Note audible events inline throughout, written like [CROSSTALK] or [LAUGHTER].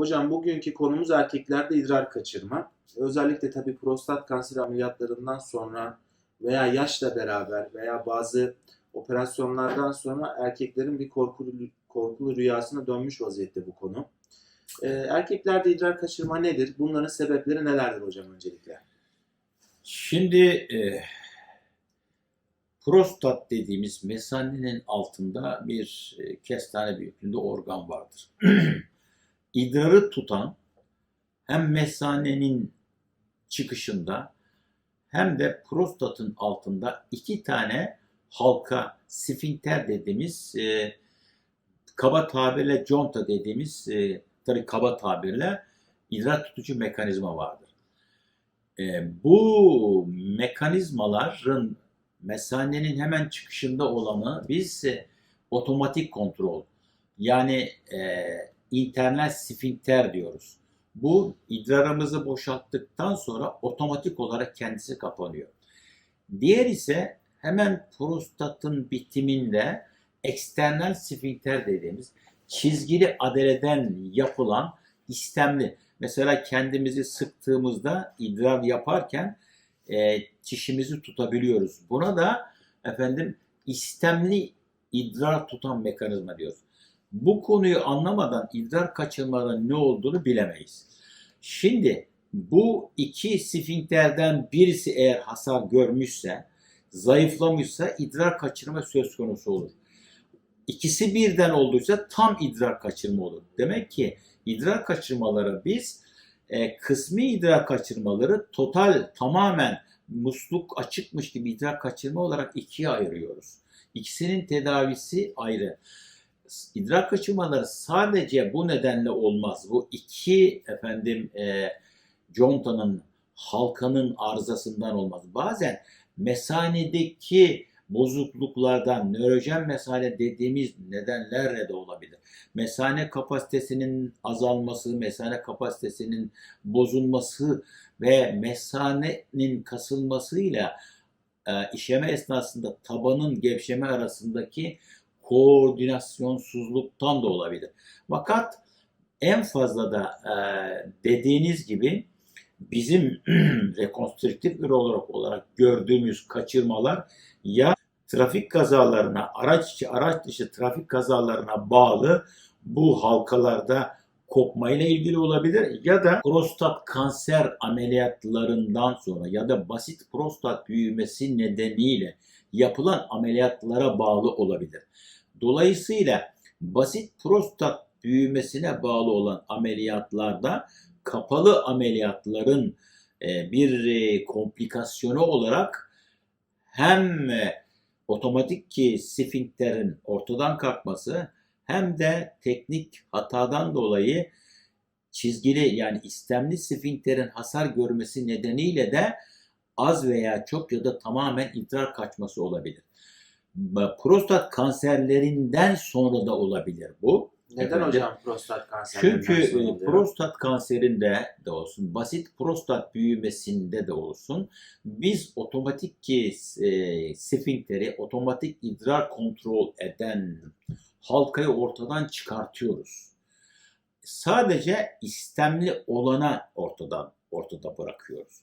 Hocam bugünkü konumuz erkeklerde idrar kaçırma. Özellikle tabii prostat kanseri ameliyatlarından sonra veya yaşla beraber veya bazı operasyonlardan sonra erkeklerin bir korkulu, korkulu rüyasına dönmüş vaziyette bu konu. Ee, erkeklerde idrar kaçırma nedir? Bunların sebepleri nelerdir hocam öncelikle? Şimdi e, prostat dediğimiz mesanenin altında bir e, kestane büyüklüğünde organ vardır. [CLEARS THROAT] İdrarı tutan hem mesanenin çıkışında hem de prostatın altında iki tane halka sfinkter dediğimiz e, kaba tabirle conta dediğimiz e, tabii kaba tabirle idrar tutucu mekanizma vardır. E, bu mekanizmaların mesanenin hemen çıkışında olanı biz e, otomatik kontrol yani e, internal sfinkter diyoruz. Bu idrarımızı boşalttıktan sonra otomatik olarak kendisi kapanıyor. Diğer ise hemen prostatın bitiminde eksternal sfinkter dediğimiz çizgili adeleden yapılan istemli. Mesela kendimizi sıktığımızda idrar yaparken e, çişimizi tutabiliyoruz. Buna da efendim istemli idrar tutan mekanizma diyoruz. Bu konuyu anlamadan idrar kaçırmaların ne olduğunu bilemeyiz. Şimdi bu iki sfinkterden birisi eğer hasar görmüşse, zayıflamışsa idrar kaçırma söz konusu olur. İkisi birden olduysa tam idrar kaçırma olur. Demek ki idrar kaçırmaları biz e, kısmi idrar kaçırmaları total tamamen musluk açıkmış gibi idrar kaçırma olarak ikiye ayırıyoruz. İkisinin tedavisi ayrı. İdrar kaçırmaları sadece bu nedenle olmaz. Bu iki efendim e, contanın halkanın arızasından olmaz. Bazen mesanedeki bozukluklardan nörojen mesane dediğimiz nedenlerle de olabilir. Mesane kapasitesinin azalması, mesane kapasitesinin bozulması ve mesanenin kasılmasıyla e, işeme esnasında tabanın gevşeme arasındaki koordinasyonsuzluktan da olabilir. Fakat en fazla da e, dediğiniz gibi bizim [CLEARS THROAT] rekonstrüktif ürolog olarak gördüğümüz kaçırmalar ya trafik kazalarına, araç içi, araç dışı trafik kazalarına bağlı bu halkalarda kopmayla ilgili olabilir ya da prostat kanser ameliyatlarından sonra ya da basit prostat büyümesi nedeniyle yapılan ameliyatlara bağlı olabilir. Dolayısıyla basit prostat büyümesine bağlı olan ameliyatlarda kapalı ameliyatların e, bir e, komplikasyonu olarak hem e, otomatik ki sfinkterin ortadan kalkması hem de teknik hatadan dolayı çizgili yani istemli sfinkterin hasar görmesi nedeniyle de az veya çok ya da tamamen idrar kaçması olabilir. Prostat kanserlerinden sonra da olabilir bu. Neden Efendim? hocam prostat kanseri? Çünkü e, prostat kanserinde de olsun, basit prostat büyümesinde de olsun, biz otomatik ki e, sfinkteri, otomatik idrar kontrol eden halkayı ortadan çıkartıyoruz. Sadece istemli olana ortadan ortada bırakıyoruz.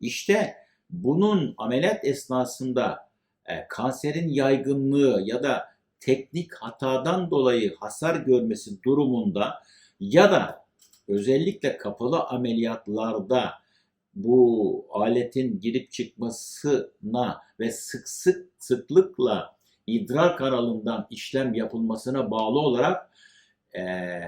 İşte bunun ameliyat esnasında e, kanserin yaygınlığı ya da teknik hatadan dolayı hasar görmesi durumunda ya da özellikle kapalı ameliyatlarda bu aletin girip çıkmasına ve sık sık sıklıkla idrar kanalından işlem yapılmasına bağlı olarak ee,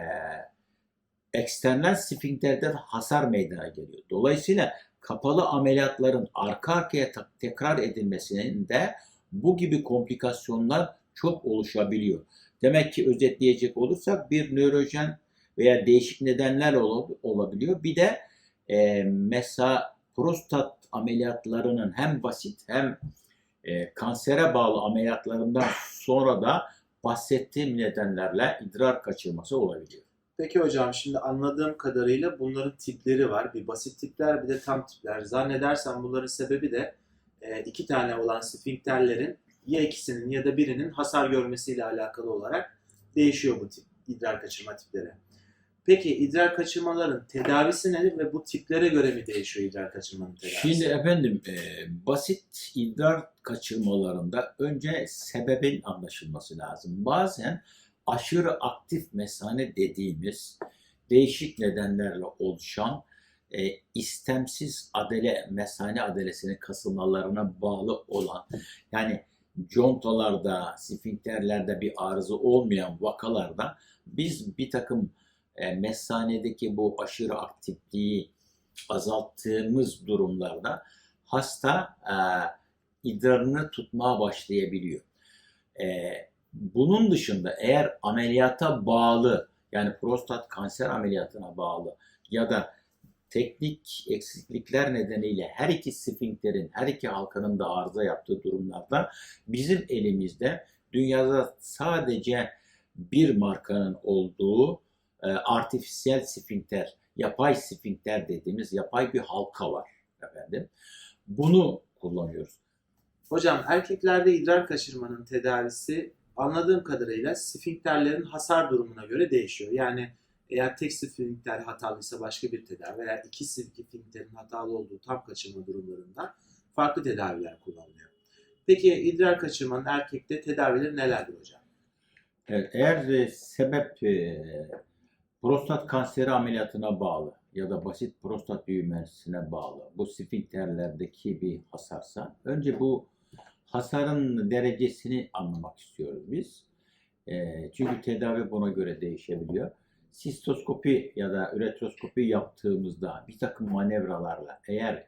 eksternal sfinkterden hasar meydana geliyor. Dolayısıyla kapalı ameliyatların arka arkaya tekrar edilmesinin de bu gibi komplikasyonlar çok oluşabiliyor. Demek ki özetleyecek olursak bir nörojen veya değişik nedenler olabiliyor. Bir de e, mesela prostat ameliyatlarının hem basit hem e, kansere bağlı ameliyatlarından sonra da bahsettiğim nedenlerle idrar kaçırması olabiliyor. Peki hocam şimdi anladığım kadarıyla bunların tipleri var. Bir basit tipler bir de tam tipler. Zannedersem bunların sebebi de e, iki tane olan sfinkterlerin ya ikisinin ya da birinin hasar görmesiyle alakalı olarak değişiyor bu tip idrar kaçırma tipleri. Peki idrar kaçırmaların tedavisi nedir ve bu tiplere göre mi değişiyor idrar kaçırmanın tedavisi? Şimdi efendim e, basit idrar kaçırmalarında önce sebebin anlaşılması lazım. Bazen aşırı aktif mesane dediğimiz değişik nedenlerle oluşan e, istemsiz adele, mesane adelesinin kasılmalarına bağlı olan yani contalarda, sfinkterlerde bir arıza olmayan vakalarda biz bir takım e, mesanedeki bu aşırı aktifliği azalttığımız durumlarda hasta e, idrarını tutmaya başlayabiliyor. E, bunun dışında eğer ameliyata bağlı yani prostat kanser ameliyatına bağlı ya da teknik eksiklikler nedeniyle her iki sfinkterin, her iki halkanın da arıza yaptığı durumlarda bizim elimizde dünyada sadece bir markanın olduğu e, artificial sfinkter, yapay sfinkter dediğimiz yapay bir halka var efendim. Bunu kullanıyoruz. Hocam erkeklerde idrar kaçırmanın tedavisi anladığım kadarıyla sfinkterlerin hasar durumuna göre değişiyor. Yani eğer tek sfinkter hatalıysa başka bir tedavi veya iki sfinkterin hatalı olduğu tam kaçırma durumlarında farklı tedaviler kullanılıyor. Peki idrar kaçırmanın erkekte tedavileri nelerdir hocam? Eğer e, sebep e, prostat kanseri ameliyatına bağlı ya da basit prostat büyümesine bağlı bu sfinkterlerdeki bir hasarsa önce bu hasarın derecesini anlamak istiyoruz biz. E, çünkü tedavi buna göre değişebiliyor. Sistoskopi ya da üretroskopi yaptığımızda bir takım manevralarla eğer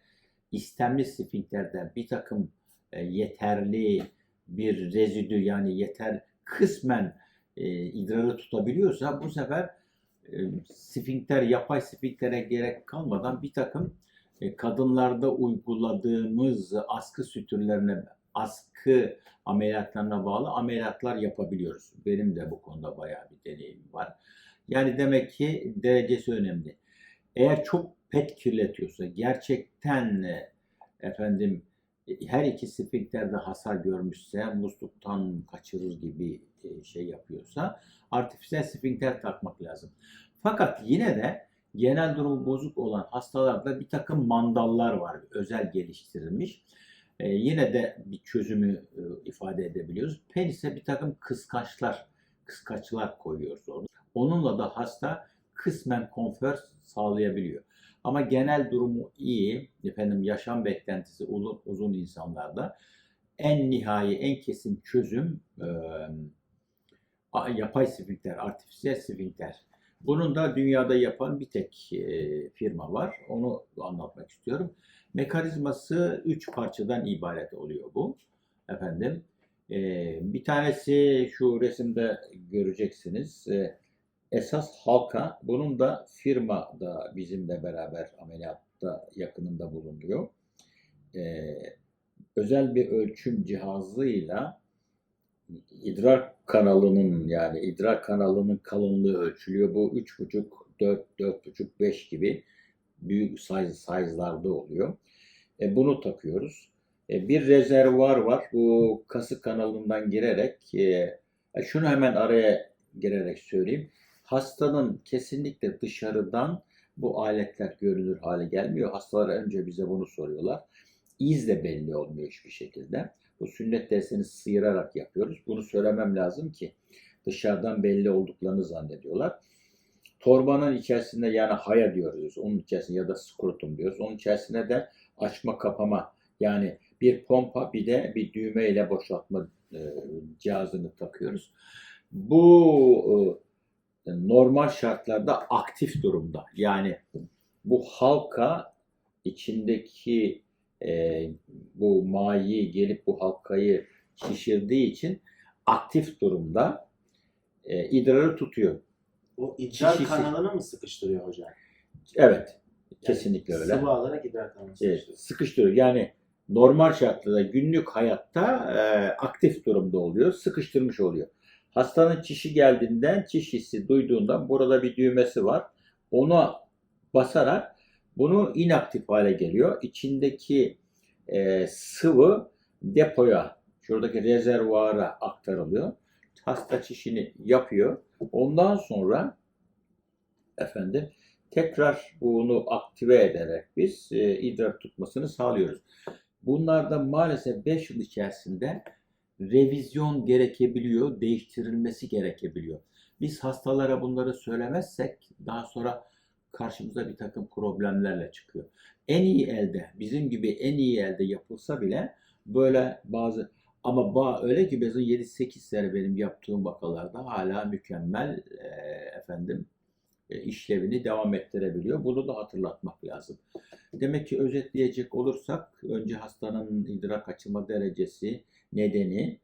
istemli sfinkterde bir takım e, yeterli bir rezidü yani yeter kısmen e, idrarı tutabiliyorsa bu sefer e, sfinkter, yapay sfinktere gerek kalmadan bir takım e, kadınlarda uyguladığımız askı sütürlerine, askı ameliyatlarına bağlı ameliyatlar yapabiliyoruz. Benim de bu konuda bayağı bir deneyimim var. Yani demek ki derecesi önemli. Eğer çok pet kirletiyorsa, gerçekten e, efendim her iki sfinkter hasar görmüşse, musluktan kaçırır gibi e, şey yapıyorsa artifisiyel sfinkter takmak lazım. Fakat yine de genel durumu bozuk olan hastalarda bir takım mandallar var, özel geliştirilmiş. E, yine de bir çözümü ifade edebiliyoruz. Penise bir takım kıskaçlar, kıskaçlar koyuyoruz orada. Onunla da hasta kısmen konfor sağlayabiliyor. Ama genel durumu iyi, efendim yaşam beklentisi uzun, uzun insanlarda en nihai, en kesin çözüm e, yapay sfinkter, artifisiyel sfinkter. Bunun da dünyada yapan bir tek e, firma var. Onu anlatmak istiyorum. Mekanizması üç parçadan ibaret oluyor bu. Efendim, e, bir tanesi şu resimde göreceksiniz. E, esas halka. Bunun da firma da bizimle beraber ameliyatta yakınında bulunuyor. Ee, özel bir ölçüm cihazıyla idrar kanalının yani idrar kanalının kalınlığı ölçülüyor. Bu 3,5, 4, 4,5, 5 gibi büyük size, size'larda oluyor. E, bunu takıyoruz. E, bir rezervuar var. Bu kasık kanalından girerek e, şunu hemen araya girerek söyleyeyim hastanın kesinlikle dışarıdan bu aletler görünür hale gelmiyor. Hastalar önce bize bunu soruyorlar. İz de belli olmuyor hiçbir şekilde. Bu sünnet dersini sıyırarak yapıyoruz. Bunu söylemem lazım ki dışarıdan belli olduklarını zannediyorlar. Torbanın içerisinde yani haya diyoruz. Onun içerisinde ya da skrotum diyoruz. Onun içerisinde de açma kapama yani bir pompa bir de bir düğme ile boşaltma e, cihazını takıyoruz. Bu e, normal şartlarda aktif durumda. Yani bu halka içindeki e, bu mayi gelip bu halkayı şişirdiği için aktif durumda e, idrarı tutuyor. O idrar Şişesi. kanalını mı sıkıştırıyor hocam? Evet, kesinlikle öyle. Sıvı alarak idrar kanalını Evet, sıkıştırıyor. sıkıştırıyor. Yani normal şartlarda günlük hayatta e, aktif durumda oluyor, sıkıştırmış oluyor. Hastanın çişi geldiğinden, çiş hissi duyduğunda burada bir düğmesi var. Ona basarak bunu inaktif hale geliyor. İçindeki e, sıvı depoya, şuradaki rezervuara aktarılıyor. Hasta çişini yapıyor. Ondan sonra efendim tekrar bunu aktive ederek biz e, idrar tutmasını sağlıyoruz. Bunlarda maalesef 5 yıl içerisinde revizyon gerekebiliyor, değiştirilmesi gerekebiliyor. Biz hastalara bunları söylemezsek daha sonra karşımıza bir takım problemlerle çıkıyor. En iyi elde, bizim gibi en iyi elde yapılsa bile böyle bazı ama ba- öyle ki bizim 7-8 sene benim yaptığım vakalarda hala mükemmel e, efendim işlevini devam ettirebiliyor. Bunu da hatırlatmak lazım. Demek ki özetleyecek olursak önce hastanın idrar kaçırma derecesi, nedeni,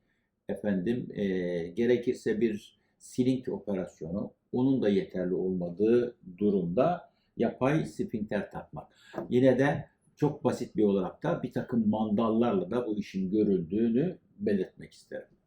efendim e, gerekirse bir silink operasyonu, onun da yeterli olmadığı durumda yapay sfinkter takmak. Yine de çok basit bir olarak da bir takım mandallarla da bu işin görüldüğünü belirtmek isterim.